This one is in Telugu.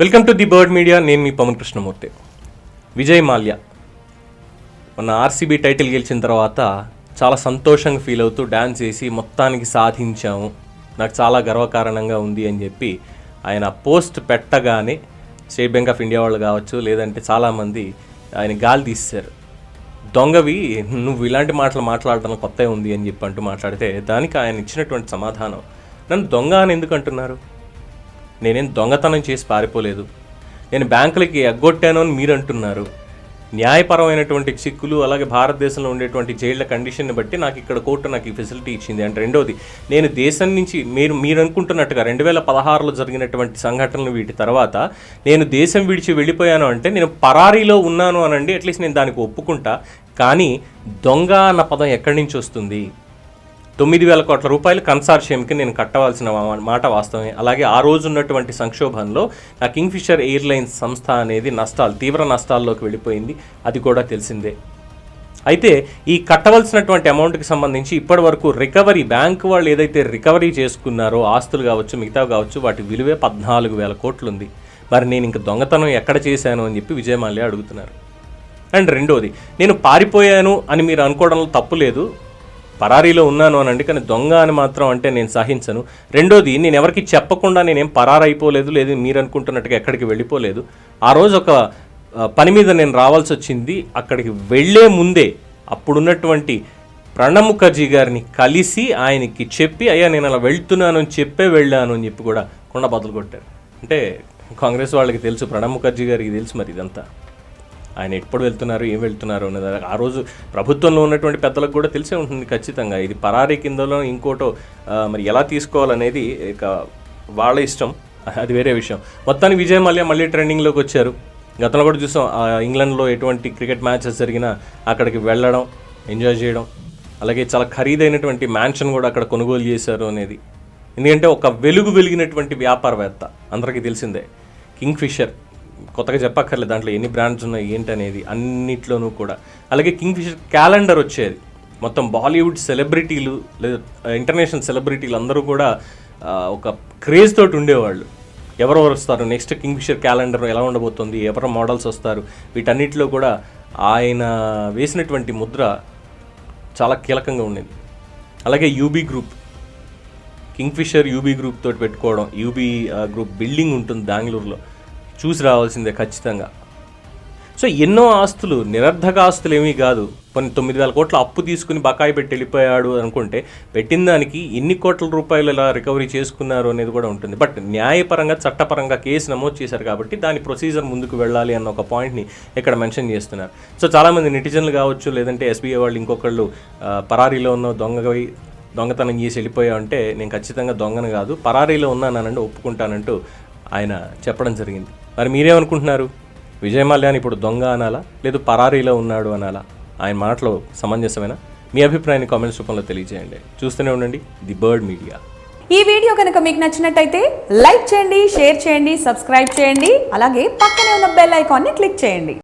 Welcome to the bird media. నేను మీ పవన్ కృష్ణమూర్తి. విజయ్ మాల్యా. మొన్న ఆర్సీబీ టైటిల్ గెలిచిన తర్వాత చాలా సంతోషంగా ఫీల్ అవుతూ డ్యాన్స్ చేసి మొత్తానికి సాధించాము. నాకు చాలా గర్వకారణంగా ఉంది అని చెప్పి ఆయన పోస్ట్ పెట్టగానే స్టేట్ బ్యాంక్ ఆఫ్ ఇండియా వాళ్ళు కావచ్చు లేదంటే చాలామంది ఆయన గాలి తీశారు. దొంగవి నువ్వు ఇలాంటి మాటలు మాట్లాడడం కొత్త ఉంది అని చెప్పి అంటూ మాట్లాడితే దానికి ఆయన ఇచ్చినటువంటి సమాధానం. నన్ను దొంగ అని ఎందుకు అంటున్నారు? నేనేం దొంగతనం చేసి పారిపోలేదు. నేను బ్యాంకులకి ఎగ్గొట్టాను అని మీరు అంటున్నారు న్యాయపరమైనటువంటి చిక్కులు అలాగే భారతదేశంలో ఉండేటువంటి జైళ్ళ కండిషన్ని బట్టి నాకు ఇక్కడ కోర్టు నాకు ఈ ఫెసిలిటీ ఇచ్చింది. అంటే రెండోది నేను దేశం నుంచి మీరు మీరు అనుకుంటున్నట్టుగా రెండు వేల పదహారులో జరిగినటువంటి సంఘటనలు వీటి తర్వాత నేను దేశం విడిచి వెళ్ళిపోయాను అంటే నేను పరారీలో ఉన్నాను అనండి అట్లీస్ట్ నేను దానికి ఒప్పుకుంటా. కానీ దొంగ అన్న పదం ఎక్కడి నుంచి వస్తుంది? తొమ్మిది వేల కోట్ల రూపాయలు కన్సార్షియంకి నేను కట్టవలసిన మాట వాస్తవమే. అలాగే ఆ రోజు ఉన్నటువంటి సంక్షోభంలో నా కింగ్ఫిషర్ ఎయిర్లైన్స్ సంస్థ అనేది నష్టాలు తీవ్ర నష్టాల్లోకి వెళ్ళిపోయింది. అది కూడా తెలిసిందే. అయితే ఈ కట్టవలసినటువంటి అమౌంట్కి సంబంధించి ఇప్పటి వరకు రికవరీ బ్యాంక్ వాళ్ళు ఏదైతే రికవరీ చేసుకున్నారో ఆస్తులు కావచ్చు మిగతా కావచ్చు వాటి విలువే పద్నాలుగు వేల కోట్లు ఉంది మరి నేను ఇంక దొంగతనం ఎక్కడ చేశాను అని చెప్పి విజయమాల్య అడుగుతున్నారు. అండ్ రెండోది నేను పారిపోయాను అని మీరు అనుకోవడంలో తప్పు లేదు. పరారీలో ఉన్నాను అనండి కానీ దొంగ అని మాత్రం అంటే నేను సహించను. రెండోది నేను ఎవరికి చెప్పకుండా నేనేం పరారైపోలేదు లేదు మీరు అనుకుంటున్నట్టుగా ఎక్కడికి వెళ్ళిపోలేదు. ఆ రోజు ఒక పని మీద నేను రావాల్సి వచ్చింది. అక్కడికి వెళ్ళే ముందే అప్పుడున్నటువంటి ప్రణబ్ ముఖర్జీ గారిని కలిసి ఆయనకి చెప్పి అయ్యా నేను అలా వెళ్తున్నాను అని చెప్పే వెళ్ళాను అని చెప్పి కూడా కొండ బదులు కొట్టారు. అంటే కాంగ్రెస్ వాళ్ళకి తెలుసు ప్రణబ్ ముఖర్జీ గారికి తెలుసు మరి ఇదంతా. ఆయన ఎప్పుడు వెళ్తున్నారు ఏం వెళ్తున్నారు అనేది ఆ రోజు ప్రభుత్వంలో ఉన్నటువంటి పెద్దలకు కూడా తెలిసే ఉంటుంది ఖచ్చితంగా. ఇది పరారీ కిందలో ఇంకోటో మరి ఎలా తీసుకోవాలనేది ఇక వాళ్ళ ఇష్టం. అది వేరే విషయం. మొత్తానికి విజయ్ మల్య మళ్ళీ ట్రెండింగ్లోకి వచ్చారు. గతంలో కూడా చూసాం ఆ, ఇంగ్లాండ్లో ఎటువంటి క్రికెట్ మ్యాచెస్ జరిగినా అక్కడికి వెళ్ళడం ఎంజాయ్ చేయడం అలాగే చాలా ఖరీదైనటువంటి మ్యాన్షన్ కూడా అక్కడ కొనుగోలు చేశారు అనేది. ఎందుకంటే ఒక వెలుగు వెలిగినటువంటి వ్యాపారవేత్త అందరికీ తెలిసిందే. కింగ్ ఫిషర్ కొత్తగా చెప్పక్కర్లేదు దాంట్లో ఎన్ని బ్రాండ్స్ ఉన్నాయి ఏంటి అనేది అన్నిట్లోనూ కూడా. అలాగే కింగ్ ఫిషర్ క్యాలెండర్ వచ్చేది. మొత్తం బాలీవుడ్ సెలబ్రిటీలు లేదా ఇంటర్నేషనల్ సెలబ్రిటీలు అందరూ కూడా ఒక క్రేజ్ తోటి ఉండేవాళ్ళు. ఎవరెవరు వస్తారు? నెక్స్ట్ కింగ్ ఫిషర్ క్యాలెండర్ ఎలా ఉండబోతుంది? ఎవరు మోడల్స్ వస్తారు? వీటన్నిటిలో కూడా ఆయన వేసినటువంటి ముద్ర చాలా కీలకంగా ఉండేది. అలాగే UB group Kingfisher UB group తోటి పెట్టుకోవడం యూబీ గ్రూప్ బిల్డింగ్ ఉంటుంది బెంగళూరులో. చూసి రావాల్సిందే ఖచ్చితంగా. సో ఎన్నో ఆస్తులు నిరర్ధక ఆస్తులు ఏమీ కాదు. కొన్ని తొమ్మిది వేల కోట్ల అప్పు తీసుకుని బకాయి పెట్టి వెళ్ళిపోయాడు అనుకుంటే పెట్టిన దానికి ఎన్ని కోట్ల రూపాయలు ఇలా రికవరీ చేసుకున్నారు అనేది కూడా ఉంటుంది. బట్ న్యాయపరంగా చట్టపరంగా కేసు నమోదు చేశారు కాబట్టి దాని ప్రొసీజర్ ముందుకు వెళ్ళాలి అన్న ఒక పాయింట్ని ఇక్కడ మెన్షన్ చేస్తున్నారు. సో చాలామంది నెటిజన్లు కావచ్చు లేదంటే ఎస్బీఐ వాళ్ళు ఇంకొకళ్ళు పరారీలో ఉన్న దొంగవి దొంగతనం చేసి వెళ్ళిపోయా అంటే నేను ఖచ్చితంగా దొంగను కాదు పరారీలో ఉన్నానంటే ఒప్పుకుంటానంటూ ఆయన చెప్పడం జరిగింది. మరి మీరేమనుకుంటున్నారు? విజయ్ మల్యాన్ ఇప్పుడు దొంగ అనాలా? లేదు పరారీలో ఉన్నాడు అనాలా? ఆయన మాటలు సమంజసమేనా? మీ అభిప్రాయాన్ని కామెంట్స్ రూపంలో తెలియజేయండి. చూస్తూనే ఉండండి ది బర్డ్ మీడియా. ఈ వీడియో కనుక మీకు నచ్చినట్టయితే లైక్ చేయండి షేర్ చేయండి సబ్స్క్రైబ్ చేయండి అలాగే పక్కనే ఉన్న బెల్ ఐకాన్ని క్లిక్ చేయండి.